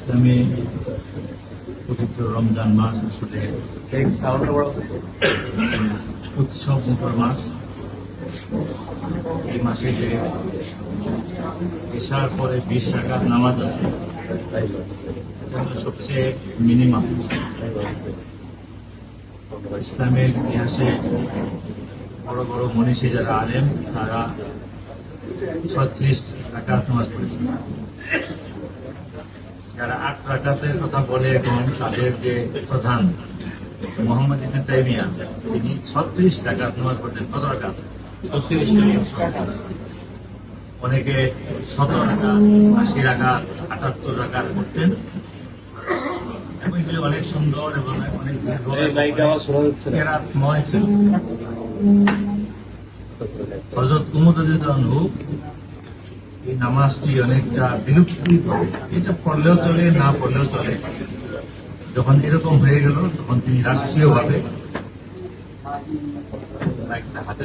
ইসলামে পবিত্র রমজান মাস আসলে উৎসব মুখর মাস। এই মাসে যে এসার পরে বিশ টাকার নামাজ আছে সবচেয়ে মিনিমাম ইসলামের ইতিহাসে বড় বড় মনীষী যারা আলেম তারা ছত্রিশ টাকা নামাজ পড়েছেন। যারা আট রাকাতের কথা বলে এখন তাদের যে প্রধান মোহাম্মদ ইবিন তাইমিয়া তিনি ছত্রিশ টাকা নামাজ পড়তেন। কত টাকা ছত্রিশ টাকা অনেকে সতেরো টাকা আশি টাকা আটাত্তর টাকা পড়তেন। এবং এগুলি অনেক সুন্দর এবং অনেক কেরাতময় ছিল হজরত কুমুদুল্লাহ এই নামাজটি অনেকটা বিলুপ্তি করে এটা পড়লেও চলে, না পড়লেও চলে। যখন এরকম হয়ে গেল, তখন তিনি রাষ্ট্রীয়ভাবে হাতে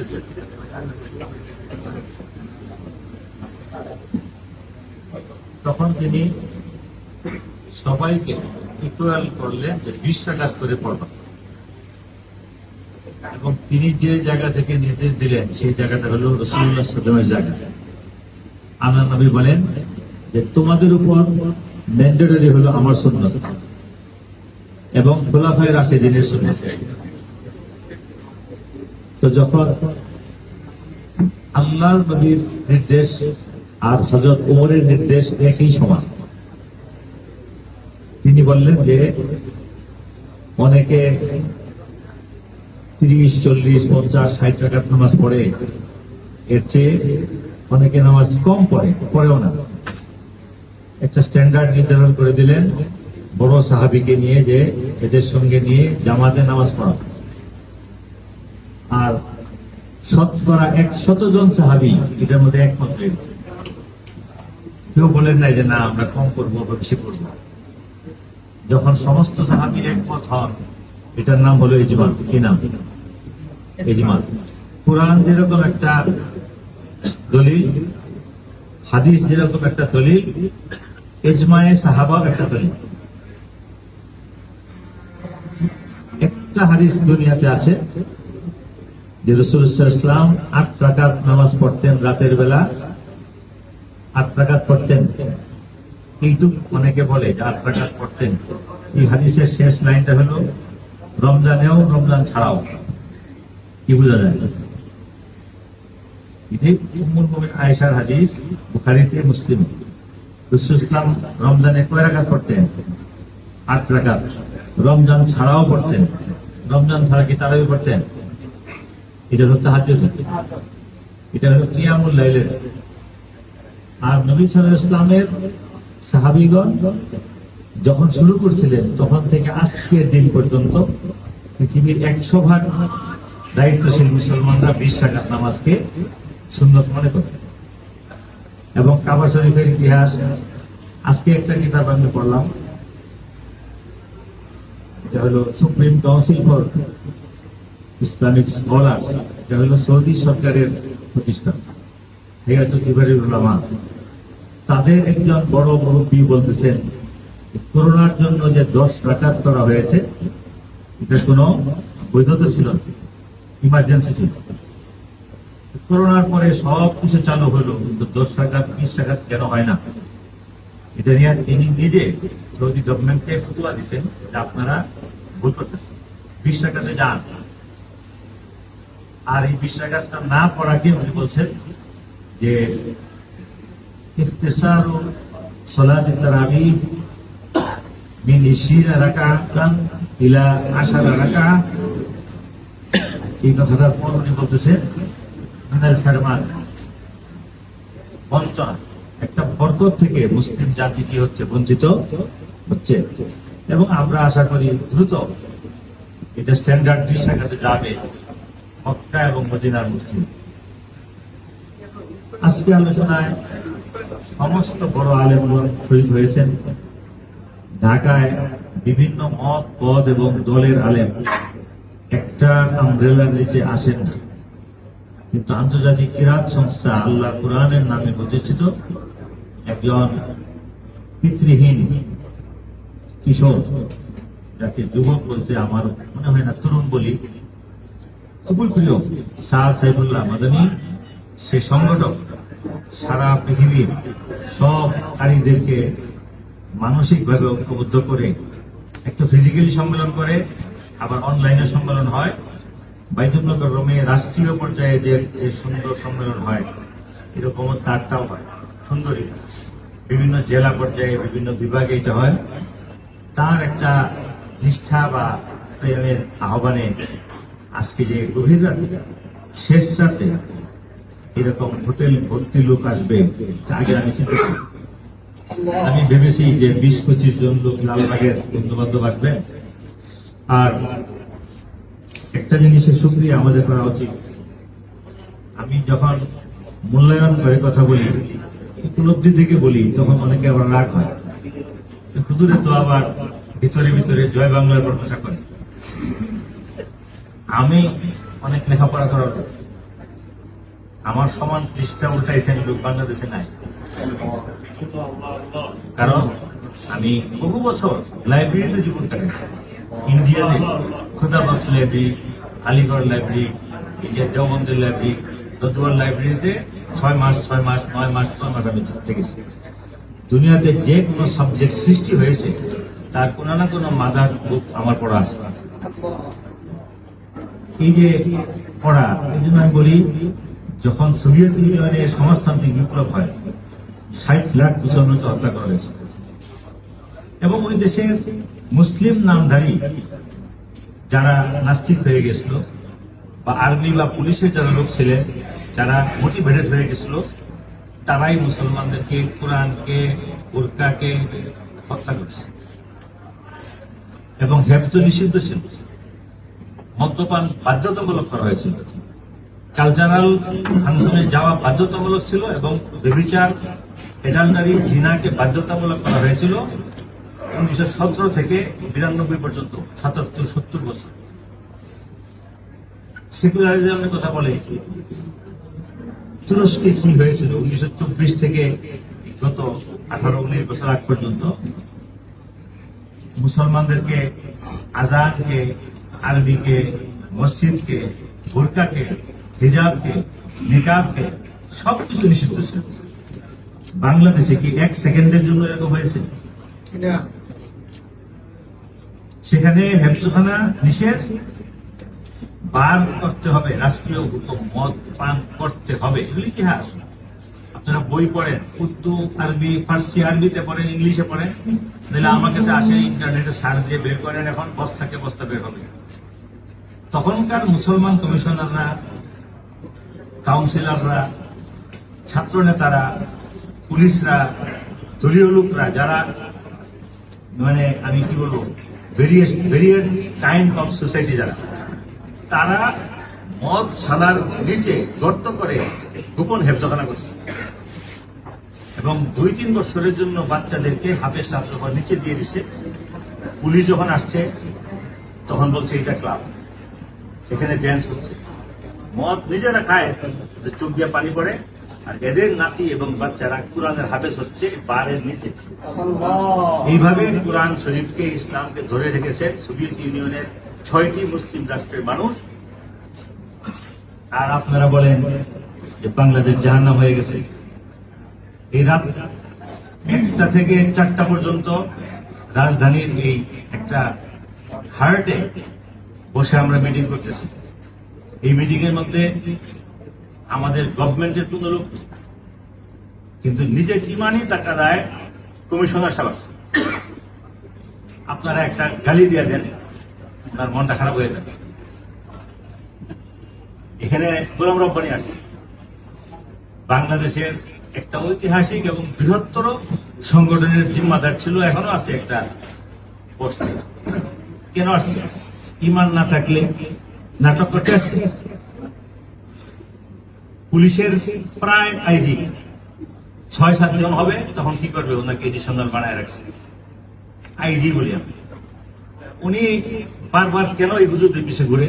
তখন তিনি সবাইকে ইকুয়াল করলেন যে বিশ টাকা করে পড়বা এবং তিনি যে জায়গা থেকে নির্দেশ দিলেন, সেই জায়গাটা হলো রসুল্লাহ সাল্লামের জায়গা। আল্লাহ নবী বলেন যে তোমাদের উপর ম্যান্ডেটরি হলো আমার সুন্নত এবং খোলাফায় রাশি দিনের সুন্নত। তো যখন আল্লাহ নবীর নির্দেশ আর হজরত ওমরের নির্দেশ একই সমান, তিনি বললেন যে অনেকে তিরিশ, চল্লিশ, পঞ্চাশ, ষাট টাকার নামাজ পড়ে, এর চেয়ে অনেকে নামাজ কম পড়ে, পড়েও না। একটা স্ট্যান্ডার্ড নির্ধারণ করে দিলেন বড় সাহাবিকে নিয়ে যে এদের সঙ্গে নিয়ে জামাতে নামাজ পড়া। আর শতকরা এক জন সাহাবি এটার মধ্যে একমত হয়ে কেউ বলেন নাই যে, না, আমরা কম করব বা বেশি করব যখন সমস্ত সাহাবি একমত হন, এটার নাম হলো ইজমাল। কি নাম? ইজমাল। কোরআন যেরকম একটা দলিল, হাদিস যেরকম একটা দলিল এজমায়ে সাহাবা একটা দলিল। একটা হাদিস দুনিয়াতে আছে যে ইসলাম আট টাকার নামাজ পড়তেন রাতের বেলা। আট টাকাত পড়তেন। কিন্তু অনেকে বলে যে আট টাকাত পড়তেন। এই হাদিসের শেষ লাইনটা হলো, রমজানেও রমজান ছাড়াও। কি বোঝা যায়? এটাই আয়েশার হাদিস, বুখারীতে, মুসলিম। ইসলাম রমজানে কয় আট রমজান ছাড়াও রমজান ছাড়া কি এটা এটা হলো কিয়ামুল লাইলের আর নবী সাল্লাল্লাহু ইসলামের সাহাবীগণ যখন শুরু করছিলেন, তখন থেকে আজকের দিন পর্যন্ত পৃথিবীর একশো ভাগ দায়িত্বশীল মুসলমানরা বিশ টাকার নামাজকে সুন্নত মনে করে। এবং কাবা শরীফের ইতিহাস, আজকে একটা কিতাব আমি পড়লাম। এটা হলো Supreme Council for Islamic Scholars. এটা হলো সৌদি সরকারের প্রতিষ্ঠান। তাদের একজন বড় মুরব্বী বলতেছেন, করোনার জন্য যে দশ রাকাত করা হয়েছে, এটা কোনো বৈধতা ছিল ইমার্জেন্সি ছিল করোনার পরে সব কিছু চালু হলো, কিন্তু দশ টাকা, বিশ টাকা কেন হয় না? এটা নিয়ে তিনি নিজে সৌদি গভর্নমেন্টকে ফতুয়া দিচ্ছেন যে আপনারা ভুল করতেছেন। বিশ টাকাতে যান। আর এই বিশ টাকাটা না পড়াকে উনি বলছেন যে, ইফতেসার সলাদ তারাবি মিন ইশিরা রাকাতান ইলা আশারা রাকা এই কথাটার পর উনি বলতেছেন মিনাল ফেরমান। বঞ্চনা একটা বরকত থেকে মুসলিম জাতি কি হচ্ছে? বঞ্চিত হচ্ছে। এবং আমরা আশা করি দ্রুত এটা স্ট্যান্ডার্ড দিশাখাতে যাবে মক্কা এবং মদিনার মুসলিম। আজকে আলোচনায় সমস্ত বড় আলেমগণ শহীদ হয়েছেন। ঢাকায় বিভিন্ন মত, পদ এবং দলের আলেম। একটা আমব্রেলার নিচে আসেন না। কিন্তু আন্তর্জাতিক কিরাত সংস্থা আল্লাহ কোরআনের নামে প্রতিষ্ঠিত একজন পিতৃহীন কিশোর, যাকে যুবক বলতে আমার মনে হয় না তরুণ বলি। খুবই প্রিয় শাহ সাইফুল্লাহ মাদানী, সে সংগঠক সারা পৃথিবীর সব কারীদেরকে মানসিকভাবে ঐক্যবদ্ধ করে একটা ফিজিক্যালি সম্মেলন করে, আবার অনলাইনে সম্মেলন হয়। বাইতুল্লাহ রোমে রাষ্ট্রীয় পর্যায়ে যে সুন্দর সম্মেলন হয় এরকম তারটাও হয়। সুন্দরী বিভিন্ন জেলা পর্যায়ে বিভিন্ন বিভাগে এটা হয়। তার একটা নিষ্ঠা বা প্রেমের আহ্বানে আজকে যে গভীর রাতে, শেষ রাতে এরকম হোটেল ভর্তি লোক আসবে আগে আমি চিন্তা আমি ভেবেছি যে বিশ পঁচিশ জন লোক লালবাগের বন্ধু বান্ধব আসবেন আর একটা জিনিসের সুক্রিয়া আমাদের করা উচিত। আমি যখন মূল্যায়ন করে কথা বলি, উপলব্ধি থেকে বলি, তখন অনেকে আবার রাগ হয়। হুজুরে তো আবার ভিতরে ভিতরে জয় বাংলার প্রশংসা করে। আমি অনেক লেখাপড়া করার। আমার সমান পৃষ্ঠা উল্টাইছেন লোক বাংলাদেশে নাই। কারণ আমি বহু বছর লাইব্রেরিতে জীবন কাটাচ্ছি ইন্ডিয়াতে খুদাবাদ লাইব্রেরি, আলিগড় লাইব্রেরি, ইন্ডিয়ার দেওবন্দের লাইব্রেরি দদুয়ার লাইব্রেরিতে ছয় মাস ছয় মাস, নয় মাস, ছয় মাস আমি থেকেছি দুনিয়াতে যে কোনো সাবজেক্ট সৃষ্টি হয়েছে, তার কোনো না কোনো মাদার বুক আমার পড়া আছে। এই যে পড়া, এই জন্য আমি বলি, যখন সোভিয়েত ইউনিয়নে সমাজতান্ত্রিক বিপ্লব হয়, ষাট লাখ মুসলমানকে হত্যা করা হয়েছে। এবং ওই দেশের মুসলিম নামধারী যারা নাস্তিক হয়ে গেছিল বা আর্মি বা পুলিশের যারা লোক ছিলেন, যারা মোটিভেটেড হয়ে গেছিল, তারাই মুসলমানদেরকে, কোরআনকে বোরকাকে হত্যা করেছে এবং হেফজ নিষিদ্ধ ছিল। মদ্যপান বাধ্যতামূলক করা হয়েছিল। কালচারাল ফাংশনে যাওয়া বাধ্যতামূলক ছিল এবং বেবিচার এডালটারি জিনাকে বাধ্যতামূলক করা হয়েছিল। উনিশশো সতেরো থেকে বিরানব্বই পর্যন্ত, সাতাত্তর, সত্তর বছর। সেকুলারিজমের কথা বলে। তুরস্কে কি হয়েছিল উনিশশো চব্বিশ থেকে গত আঠারো, উনিশ বছর আগ পর্যন্ত? মুসলমানদেরকে, আজাদকে, আরবিকে, মসজিদকে, বোরকাকে, হিজাবকে, নিকাবকে সবকিছু নিষিদ্ধ ছিল। বাংলাদেশে কি এক সেকেন্ডের জন্য এরকম হয়েছে? সেখানে হেফজখানা নিষেধ। বার করতে হবে, রাষ্ট্রীয় মদ পান করতে হবে। এগুলি ইতিহাস। আপনারা বই পড়েন, উর্দু, আরবি, ফার্সি, আরবিতে পড়েন, ইংলিশে পড়েন। নাহলে আমার কাছে আসে, ইন্টারনেটে সার্চ দিয়ে বের করেন, এখন বস্তাকে বস্তা বের হবে। তখনকার মুসলমান কমিশনাররা, কাউন্সিলররা ছাত্র নেতারা পুলিশরা, দলীয় লোকরা, যারা মানে আমি কি বলব various various kind of society যারা, তারা মদ, সালার নিচে গর্ত করে গোপন হেফজখানা করছে। এবং দুই তিন বছরের জন্য বাচ্চাদেরকে হাফের সাহায্য করে নিচে দিয়ে দিছে পুলিশ যখন আসছে, তখন বলছে এটা ক্লাব। সেখানে ড্যান্স হচ্ছে মদ নিজেরা খায় চোখ দিয়ে পানি পড়ে। আর এদের নাতি এবং বাচ্চারা কোরআনের হাফেজ হচ্ছে বারের নিচে। এইভাবে কোরআন শরীফকে ইসলামকে ধরে রেখেছে সোভিয়েত ইউনিয়নের ছয়টি মুসলিম রাষ্ট্রের মানুষ। আর আপনারা বলেন যে বাংলাদেশ জাহান্নাম হয়ে গেছে। এই রাত একটা থেকে চারটা পর্যন্ত রাজধানীর এই একটা হার্টে বসে আমরা মিটিং করতেছি। এই মিটিং এর মধ্যে আমাদের গভর্নমেন্টের কোনো লোক নেই। কিন্তু নিজের ইমানই টাকা দেয় কমিশনার সাহেব আপনারা একটা গালি দিয়ে দেন আপনার মনটা খারাপ হয়ে যাবে। এখানে গোলাম রব্বানি আসছে বাংলাদেশের একটা ঐতিহাসিক এবং বৃহত্তর সংগঠনের জিম্মাদার ছিল, এখনও আছে একটা কেন আসছে? ইমান না থাকলে নাটক করতে আসছে? পুলিশের প্রায় আইজি। ছয় সাতজন হবে, তখন কি করবে? ওনাকে এডিশনাল বানায় রাখছে। আইজি বলি আমি। উনি বারবার, কেন এই হুজুরদের পিছিয়ে ঘুরে?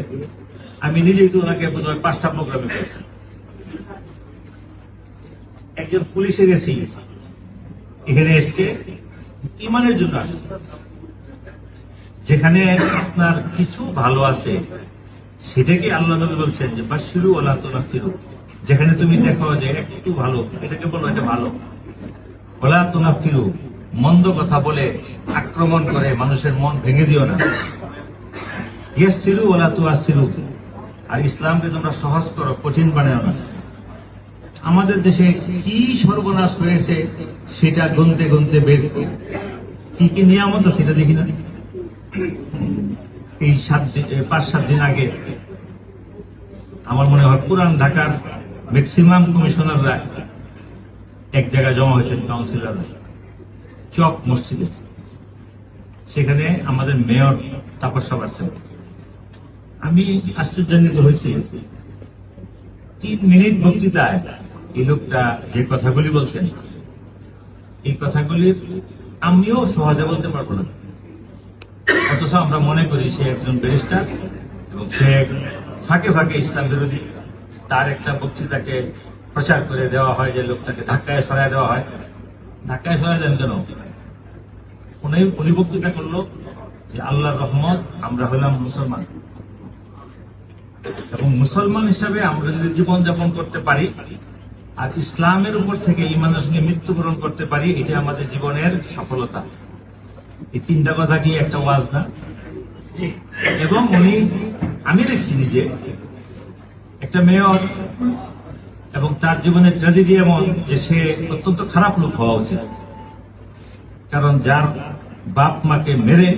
আমি নিজেই তো ওনাকে বোধহয় পাঁচটা প্রোগ্রামে পেয়েছি। একজন পুলিশের এসি। এখানে এসছে ইমানের জন্য আসছে যেখানে আপনার কিছু ভালো আছে, সেটাকে আল্লাহ নবী বলছেন যে বাশিরু ওলা তুনাফিরু। যেখানে তুমি দেখো যে একটু ভালো, এটাকে বলো এটা ভালো। ওলা তুনাফিরু, মন্দ কথা বলে আক্রমণ করে মানুষের মন ভেঙে দিও না। ইয়াসিরু ওলা তুয়াসিরু আর ইসলামকে তোমরা সহজ করো, কঠিন বানাও না। আমাদের দেশে কি সর্বনাশ হয়েছে সেটা গুনতে গুনতে বের। কি কি নিয়ামত সেটা দেখি না। এই সাত পাঁচ সাত দিন আগে আমার মনে হয় পুরান ঢাকার ম্যাক্সিমাম কমিশনাররা এক জায়গায় জমা হয়েছেন কাউন্সিলররা চক মসজিদে সেখানে আমাদের মেয়র তাপস্যা পাচ্ছেন আমি আশ্চর্যান্বিত হয়েছি। তিন মিনিট বক্তৃতায় এই লোকটা যে কথাগুলি বলছেন, এই কথাগুলির আমিও সহজে বলতে পারব না। অথচ আমরা মনে করি সে একজন ব্যারিস্টার এবং সে ফাঁকে ফাঁকে ইসলাম বিরোধী তার একটা বক্তৃতাকে প্রচার করে দেওয়া হয় যে লোকটাকে ধাক্কায় সরায় দেওয়া হয়। ধাক্কায় সরায় দেন কেন? উনি উনি বক্তৃতা করল যে আল্লাহর রহমত, আমরা হলাম মুসলমান। এবং মুসলমান হিসাবে আমরা যদি জীবন যাপন করতে পারি আর ইসলামের উপর থেকে ইমানের সঙ্গে মৃত্যুবরণ করতে পারি, এটা আমাদের জীবনের সফলতা। এই তিনটা কথা কি একটা ওয়াজ না? এবং উনি আমি দেখছি নিজে একটা মেয়র এবং তার জীবনের ট্র্যাজেডি এমন যে সে অত্যন্ত খারাপ লোক হওয়া উচিত। কারণ যার বাপ মাকে মেরে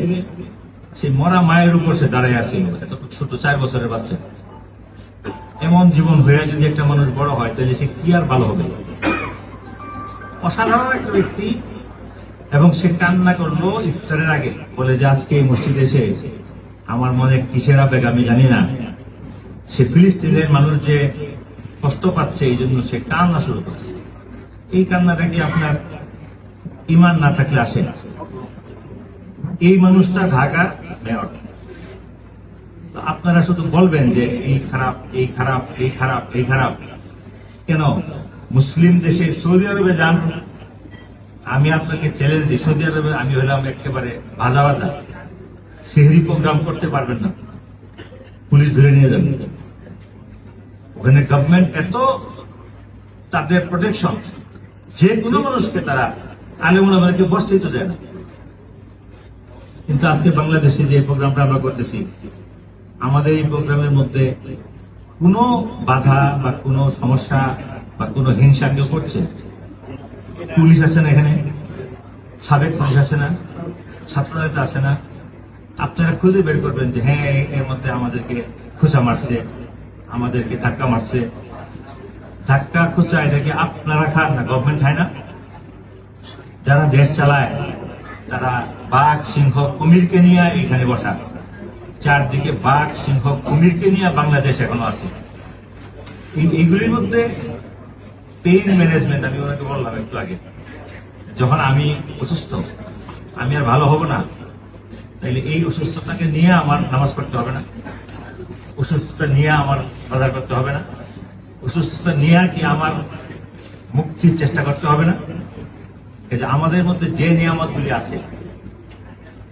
সেই মরা মায়ের উপর সে দাঁড়ায় আছে ছোট চার বছরের বাচ্চা। এমন জীবন হয়ে যদি একটা মানুষ বড় হয়, তাহলে সে কি আর ভালো হবে? অসাধারণ একটা ব্যক্তি এবং সে কান্না করল ইফতারের আগে। বলে যে আজকে এই মসজিদে এসে আমার মনে কিসের আবেগ আমি জানি না। সে ফিলিস্তিনের মানুষ যে কষ্ট পাচ্ছে, এই জন্য সে কান্না শুরু করছে। এই কান্নাটা কি আপনার ইমান না থাকলে আসে না? এই মানুষটা ঢাকার মেয়র তো আপনারা শুধু বলবেন যে, এই খারাপ এই খারাপ এই খারাপ এই খারাপ। কেন? মুসলিম দেশে সৌদি আরবে যান। আমি আপনাকে চ্যালেঞ্জ দিই, সৌদি আরবে আমি হলাম একেবারে ভাজা ভাজা। সেহরি প্রোগ্রাম করতে পারবেন না। পুলিশ ধরে নিয়ে যাবে। ওখানে গভর্নমেন্ট এত তাদের প্রোটেকশন যে কোনো মানুষকে তারা আলেমুল আমাদেরকে বসতেই তো দেয় না। কিন্তু আজকে বাংলাদেশে যে প্রোগ্রামটা আমরা করতেছি, আমাদের এই প্রোগ্রামের মধ্যে কোনো বাধা বা কোনো সমস্যা বা কোনো হিংসা কেউ করছে? পুলিশ আছে না এখানে? সাবেক পুলিশ আছে না? ছাত্রনেতা আছে না? আপনারা খুঁজে বের করবেন যে হ্যাঁ এর মধ্যে আমাদেরকে খোঁচা মারছে। আমাদেরকে ধাক্কা মারছে। ধাক্কা খোঁচা এটাকে আপনারা খান না গভর্নমেন্ট খায় না। যারা দেশ চালায়, তারা বাঘ, সিংহ, কুমিরকে নিয়ে এখানে বসা। চারদিকে বাঘ, সিংহ, কুমিরকে নিয়ে বাংলাদেশ এখনও আছে। এই- এইগুলির মধ্যে পেইন ম্যানেজমেন্ট আমি ওনাকে বললাম একটু আগে, যখন আমি অসুস্থ, আমি আর ভালো হব না, তাইলে এই অসুস্থতাকে নিয়ে আমার নামাজ পড়তে হবে না। অসুস্থতা নিয়ে আমার বাজার করতে হবে না। অসুস্থতা নিয়ে কি আমার মুক্তির চেষ্টা করতে হবে না? যে আমাদের মধ্যে যে নিয়ামতগুলি আছে,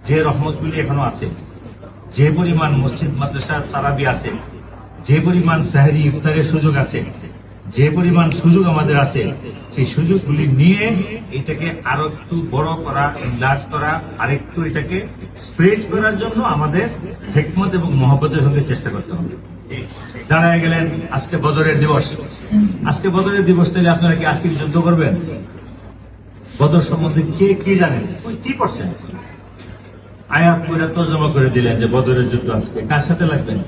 যে রহমতগুলি এখনও আছে, যে পরিমাণ মসজিদ মাদ্রাসার তারাবি আছে, যে পরিমাণ সাহারি ইফতারের সুযোগ আছে, যে পরিমাণ সুযোগ আমাদের আছে, সেই সুযোগগুলি নিয়ে এটাকে আরও একটু বড় করা লার্জ করা, আরেকটু এটাকে স্প্রেড করার জন্য আমাদের হেকমত এবং মহব্বতের সঙ্গে চেষ্টা করতে হবে। দাঁড়ায় গেলেন, আজকে বদরের দিবস। আজকে বদরের দিবস, তাহলে আপনারা কি আজকে যুদ্ধ করবেন? বদর সম্বন্ধে কে কি জানেন কি করছেন? আয়াত করে তর্জমা করে দিলেন যে বদরের যুদ্ধ আজকে। কার সাথে লাগবেন?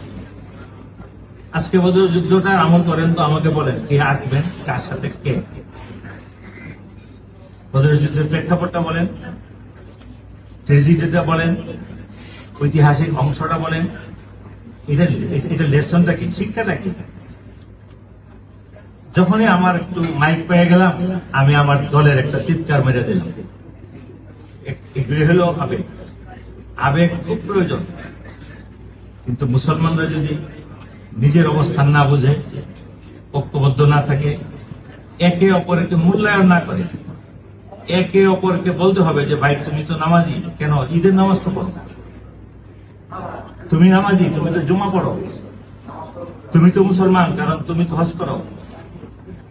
আজকে বদরের যুদ্ধটা আমল করেন তো আমাকে বলেন, কে আসবেন? কার সাথে কে? বদরের যুদ্ধের প্রেক্ষাপটটা বলেন, ট্রেজিডিটা বলেন, ঐতিহাসিক অংশটা বলেন এটা এটা- লেসনটা কি? শিক্ষাটা কি? যখনই আমার একটু মাইক পেয়ে গেলাম, আমি আমার দলের একটা চিৎকার মেরে দিলাম। হলো আবেগ। আবেগ খুব প্রয়োজন। কিন্তু মুসলমানরা যদি নিজের অবস্থান না বুঝে, ঐক্যবদ্ধ না থাকে, একে অপরকে মূল্যায়ন না করে, একে অপরকে বলতে হবে যে, ভাই, তুমি তো নামাজি, কেন? ঈদের নামাজ তো পড়ো তুমি নামাজি, তুমি তো জমা পড়ো। তুমি তো মুসলমান, কারণ তুমি তো হজ করো।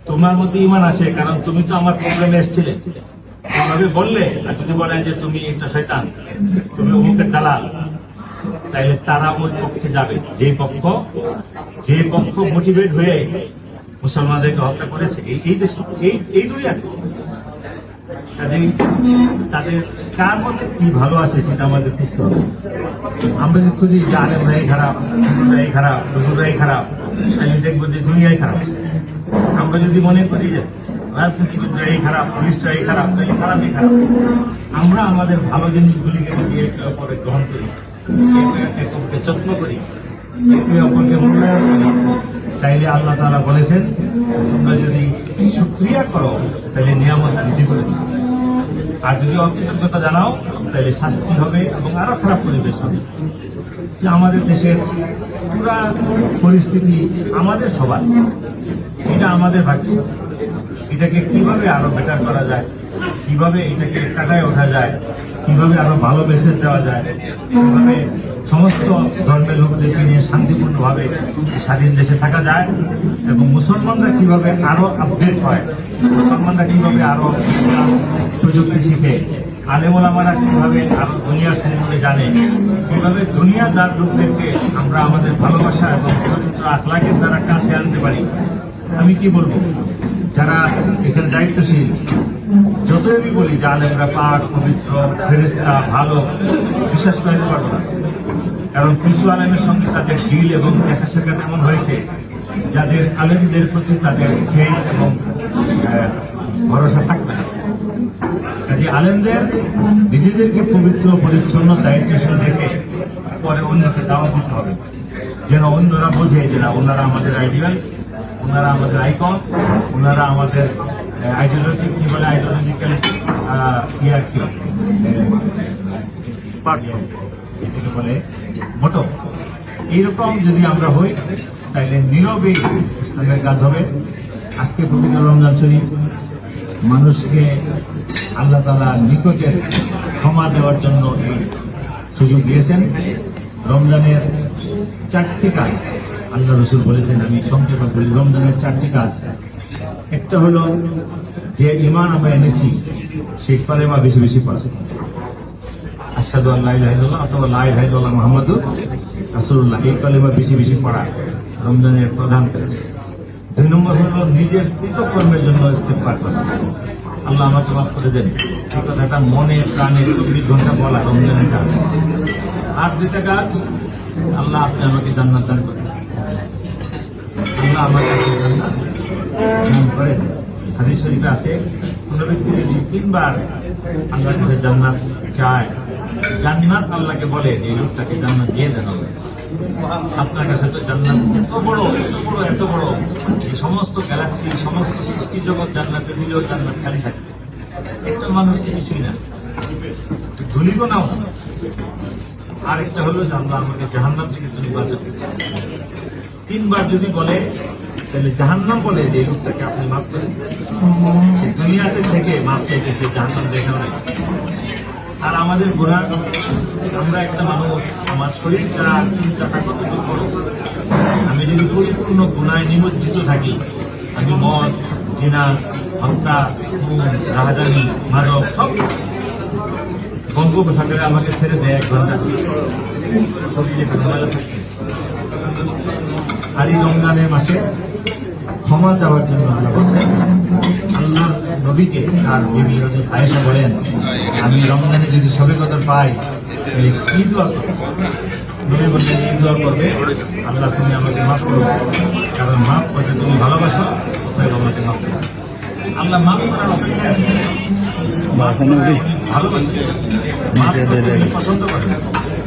তোমার মধ্যে ইমান আছে, কারণ তুমি তো আমার প্রোগ্রামে এসেছিলে। এভাবে বললে আর যদি বলে যে তুমি একটা শয়তান, তুমি অমুকের দালাল। তাইলে তারা ওই পক্ষে যাবে। যে পক্ষ যে পক্ষ মোটিভেট হয়ে মুসলমানদেরকে হত্যা করেছে এই দেশে এই এই দুনিয়াতে। কাজেই তাদের কার মধ্যে কি ভালো আছে সেটা আমাদের খুঁজতে হবে। আমরা যদি খুঁজি যে আলেমরাই খারাপ হুজুররাই খারাপ হুজুররাই খারাপ তাহলে দেখব যে দুনিয়াই খারাপ। আমরা যদি মনে করি যে রাজনীতিবিদরাই খারাপ পুলিশরাই খারাপ, তাহলে খারাপই খারাপ। আমরা আমাদের ভালো জিনিসগুলিকে যদি একে অপরে গ্রহণ করি একে অপরকে যত্ন করি, একে অপরকে মূল্যায়ন করি। তাইলে আল্লাহ তাআলা বলেছেন, তোমরা যদি সুক্রিয়া করো তাহলে নিয়ামত বৃদ্ধি করে দিবে। আর যদি অকৃতজ্ঞতা জানাও, তাহলে শাস্তি হবে এবং আরও খারাপ পরিবেশ হবে। আমাদের দেশের পুরা পরিস্থিতি আমাদের সবার। এটা আমাদের ভাগ্য। এটাকে কীভাবে আরও বেটার করা যায়? কীভাবে এটাকে কাটায় ওঠা যায়? কীভাবে আরও ভালো মেসেজ দেওয়া যায়? কীভাবে সমস্ত ধর্মের লোকদেরকে নিয়ে শান্তিপূর্ণভাবে স্বাধীন দেশে থাকা যায়? এবং মুসলমানরা কীভাবে আরও আপডেট হয়? মুসলমানরা কীভাবে আরও প্রযুক্তি শিখে? আলেমোলামারা কীভাবে আরও দুনিয়ার সম্বন্ধে জানে? কীভাবে দুনিয়া যার লোকদেরকে আমরা আমাদের ভালোবাসা এবং চরিত্র আখলাকের দ্বারা কাছে আনতে পারি? আমি কি বলব? যারা এখানে দায়িত্বশীল, যতই আমি বলি যে আলেমরা পাক, পবিত্র ফেরিস্তা ভালো, বিশ্বাস করতে পারব না। কারণ কিছু আলেমের সঙ্গে তাদের ডিল এবং দেখা সাক্ষাৎ এমন হয়েছে, যাদের আলেমদের প্রতি তাদের খেই এবং ভরসা থাকবে না। কাজে আলেমদের নিজেদেরকে পবিত্র, পরিচ্ছন্ন, দায়িত্বশীল দেখে পরে অন্যকে দাওয়াত দিতে হবে, যেন অন্যরা বোঝে যে না ওনারা আমাদের আইডিয়াল ওনারা আমাদের আইকন, ওনারা আমাদের আইডিওলজি কি বলে আইডিওলজিক্যাল ইয়ার কি? পার্সন যেটাকে বলে মোটো। এইরকম যদি আমরা হই তাহলে নীরবে ইসলামের কাজ হবে। আজকে পবিত্র রমজান শরীফ, মানুষকে আল্লাহ তালা নিকটের ক্ষমা দেওয়ার জন্য এই সুযোগ দিয়েছেন। রমজানের চারটি কাজ। আল্লাহ রসুল বলেছেন, আমি সংক্ষেপে বলি, রমজানের চারটি কাজ। একটা হলো যে ইমান আমরা এনেছি, সেই কলেমা বেশি বেশি পড়া। আসাদু আল্লাহ ইলাহিল্লাহ অথবা লাই ইলাহিল্লাহ মোহাম্মদ রাসুল্লাহ এই কলেমা বেশি বেশি পড়া রমজানের প্রধান কাজ। দুই নম্বর হলো নিজের কৃতকর্মের জন্য ইস্তেফার করা। আল্লাহ আমাকে মাফ করে দেন। এই কথাটা মনে, প্রাণে চব্বিশ ঘণ্টা বলা রমজানের কাজ। আর দুইটা কাজ, আল্লাহ আপনি আমাকে জান্নাত দান করেন আল্লাহ আপনি জান্নাত দান হাদিস শরীফে আছে কোন ব্যক্তি যদি তিনবার আল্লাহর কাছে জান্নাত চায় জান্নাত আল্লাহকে বলে যে লোকটাকে জান্নাত দিয়ে দেন আপনার কাছে তো জান্নাত এত বড় এত বড় এত বড় সমস্ত গ্যালাক্সি সমস্ত সৃষ্টি জগৎ জান্নাতে দিলেও জান্নাত খালি থাকবে। একটা মানুষ কিছুই না ধুলিব নাও আরেকটা হলো যে আল্লাহ আমাকে জাহান্নাম থেকে তুমি বাঁচাবে তিনবার যদি বলে, তাহলে জাহান্নাম বলে যে লোকটাকে আপনি মাফ করেন সে দুনিয়াতে থেকে মাফ চাইতেছে জাহান্নাম দেখাও নাই। আর আমাদের গোড়া আমরা একটা মানুষ আমার শরীরটা চিন্তাটা কত বড় আমি যদি পরিপূর্ণ গুণায় নিমজ্জিত থাকি, আমি মদ, জিনা, হত্যা, খুন, রাহাজানি, মাদক, সব বঙ্গোপসাগরে আমাকে ছেড়ে দেয় এক ঘণ্টা। ঘুমালে থাকে। আর এই রমজানের মাসে ক্ষমা চাওয়ার জন্য আল্লাহ বলছেন আল্লাহ নবীকে আর বিবি হজরত আয়েশা বলেন আমি রমজানে যদি সবে কথা পাই তাহলে কি দোয়া করব? নবী বললেন এই দোয়া করবে আল্লাহ তুমি আমাকে মাফ করো কারণ মাফ করতে তুমি ভালোবাসো অতএব আমাকে মাফ করো। আল্লাহ মাফ করার অপেক্ষা ভালোবাসে। মাফ পছন্দ করেন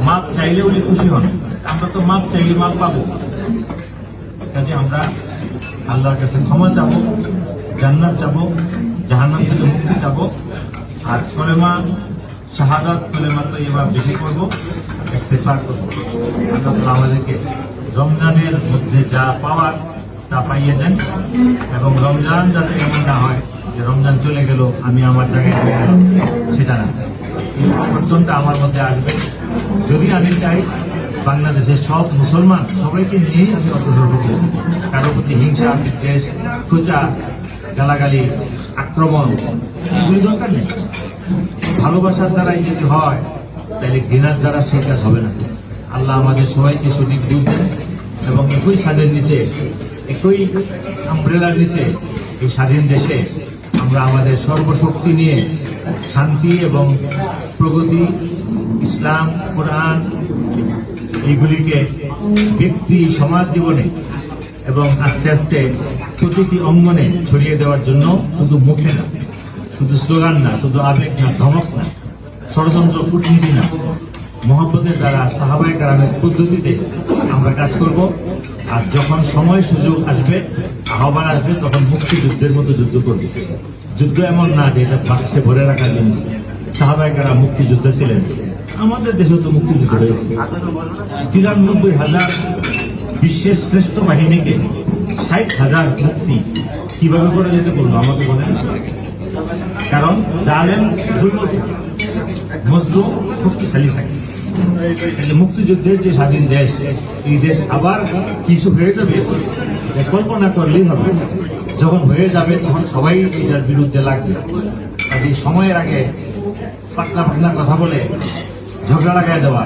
মাপ চাইলে উনি খুশি হন। আমরা তো মাপ চাইলে মাপ পাবো। কাজে আমরা আল্লাহর কাছে ক্ষমা চাবো, জান্নাত চাবো, জাহান্নাম থেকে মুক্তি চাবো, আর কলেমা শাহাদাত কলেমা তো এবার বেশি করব ইস্তেফার করব। আল্লাহ আমাদেরকে রমজানের মধ্যে যা পাওয়ার তা পাইয়ে দেন, এবং রমজান যাতে এমন না হয় যে রমজান চলে গেল, আমি আমার জায়গায় চলে গেলাম, সেটা না। পরিবর্তনটা আমার মধ্যে আসবে। যদি আমি চাই বাংলাদেশের সব মুসলমান সবাইকে নিয়েই আমি অগ্রসর হব। কারও প্রতি হিংসা, বিদ্বেষ খোঁচা গালাগালি, আক্রমণ এগুলি দরকার নেই। ভালোবাসার দ্বারাই যদি হয়, তাহলে ঘৃণার দ্বারা সে কাজ হবে না। আল্লাহ আমাদের সবাইকে সঠিক বুঝবেন এবং একই স্বাধীন নিচে একই আমব্রেলার নিচে, এই স্বাধীন দেশে আমরা আমাদের সর্বশক্তি নিয়ে শান্তি এবং প্রগতি, ইসলাম, কোরআন এইগুলিকে ব্যক্তি, সমাজ জীবনে এবং আস্তে আস্তে প্রতিটি অঙ্গনে ছড়িয়ে দেওয়ার জন্য শুধু মুখে না, শুধু স্লোগান না, শুধু আবেগ না, ধমক না, ষড়যন্ত্র, কূটনীতি না, মহব্বতের দ্বারা সাহাবাই কারামের পদ্ধতিতে আমরা কাজ করব। আর যখন সময়, সুযোগ আসবে, আহ্বান আসবে, তখন মুক্তিযুদ্ধের মতো যুদ্ধ করবে। যুদ্ধ এমন না যে এটা বাক্সে ভরে রাখার জন্য। সাহাবাই কারা মুক্তিযুদ্ধ ছিলেন। আমাদের দেশে তো মুক্তিযুদ্ধ হয়েছে। তিরানব্বই হাজার বিশ্বের শ্রেষ্ঠ বাহিনীকে ষাট হাজার মুক্তি কীভাবে করে যেতে বলব আমাকে বলেন? কারণ থাকে মজলুম শক্তিশালী থাকে। মুক্তিযুদ্ধের যে স্বাধীন দেশ, এই দেশ আবার কিছু হয়ে যাবে কল্পনা করলেই হবে। যখন হয়ে যাবে, তখন সবাই এটার বিরুদ্ধে লাগবে। কাজে সময়ের আগে পাতলা পাতলা কথা বলে ঝগড়া লাগাই দেওয়া।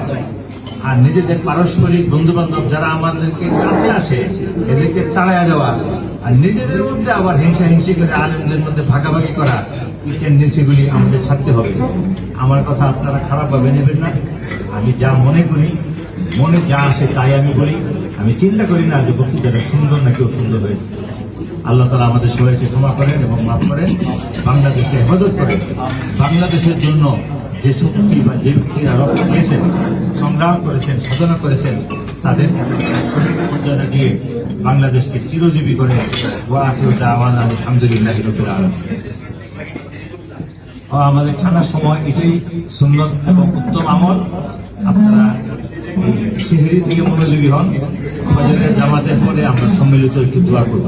আর নিজেদের পারস্পরিক বন্ধু বান্ধব যারা আমাদেরকে কাছে আসে, এদেরকে তাড়াইয়া দেওয়া। আর নিজেদের মধ্যে আবার হিংসা হিংসি করে আলেমদের মধ্যে ভাগাভাগি করা এই টেন্ডেন্সিগুলি আমাদের ছাড়তে হবে। আমার কথা আপনারা খারাপভাবে নেবেন না। আমি যা মনে করি, মনে যা আসে তাই আমি বলি। আমি চিন্তা করি না যে বক্তৃতাটা সুন্দর নাকি অসুন্দর হয়েছে। আল্লাহ তালা আমাদের সবাইকে ক্ষমা করেন এবং মাফ করেন। বাংলাদেশকে হেফাজত করেন। বাংলাদেশের জন্য যে শক্তি বা যে ব্যক্তিরা রক্ত দিয়েছেন সংগ্রাম করেছেন, সাধনা করেছেন, তাদের মর্যাদা দিয়ে বাংলাদেশকে চিরজীবী করে আলহামদুলিল্লাহ রবিল আলম আমাদের খানার সময় এটাই সুন্দর এবং উত্তম আমল। আপনারা সিহেরি দিকে মনোযোগী হন। জামাতের পরে আমরা সম্মিলিত একটু দোয়া করব